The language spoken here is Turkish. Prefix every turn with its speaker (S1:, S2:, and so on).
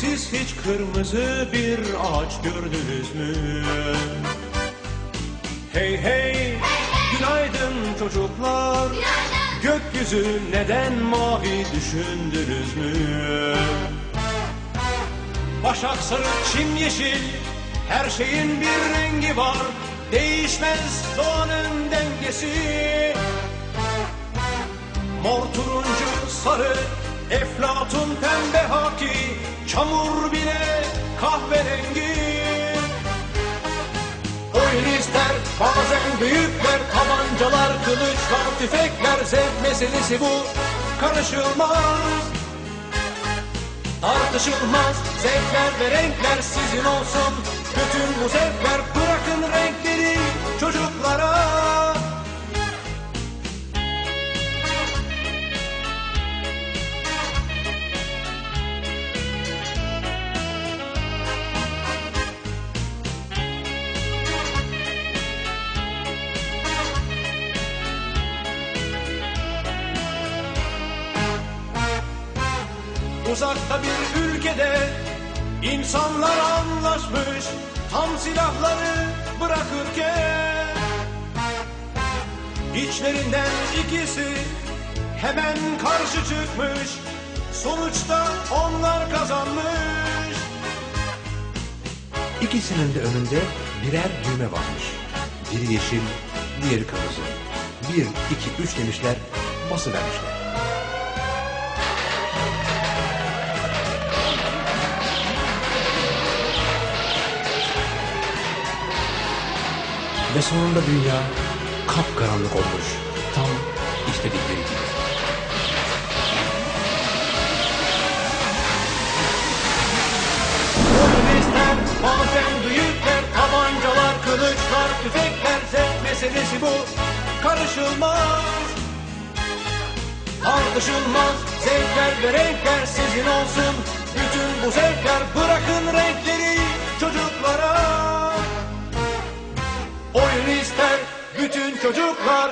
S1: Siz hiç kırmızı bir ağaç gördünüz mü? Hey hey, günaydın çocuklar
S2: Günaydın.
S1: Gökyüzü neden mavi düşündünüz mü? Başak sarı, çim yeşil, her şeyin bir rengi var. Değişmez doğanın dengesi. Mor turuncu sarı, eflatun pembe haki, çamur bile kahverengi. Oyun ister bazen büyükler tabancalar kılıçlar tüfekler zevk meselesi bu. Karışılmaz Tartışılmaz. Zevkler ve renkler sizin olsun. Bütün bu zevkler bırakın renkleri çocuklara Uzakta bir ülkede insanlar anlaşmış tam silahları bırakırken İçlerinden ikisi hemen karşı çıkmış sonuçta onlar kazanmış
S3: İkisinin de önünde birer düğme varmış. Biri yeşil, diğeri kırmızı. Bir, iki, üç demişler, basıvermişler. Ve sonunda dünya kapkaranlık olmuş. Tam istedikleri gibi.
S1: Oyun ister bazen büyükler tabancalar kılıçlar tüfekler zevk meselesi bu karışılmaz Tartışılmaz zevkler ve renkler sizin bütün çocuklar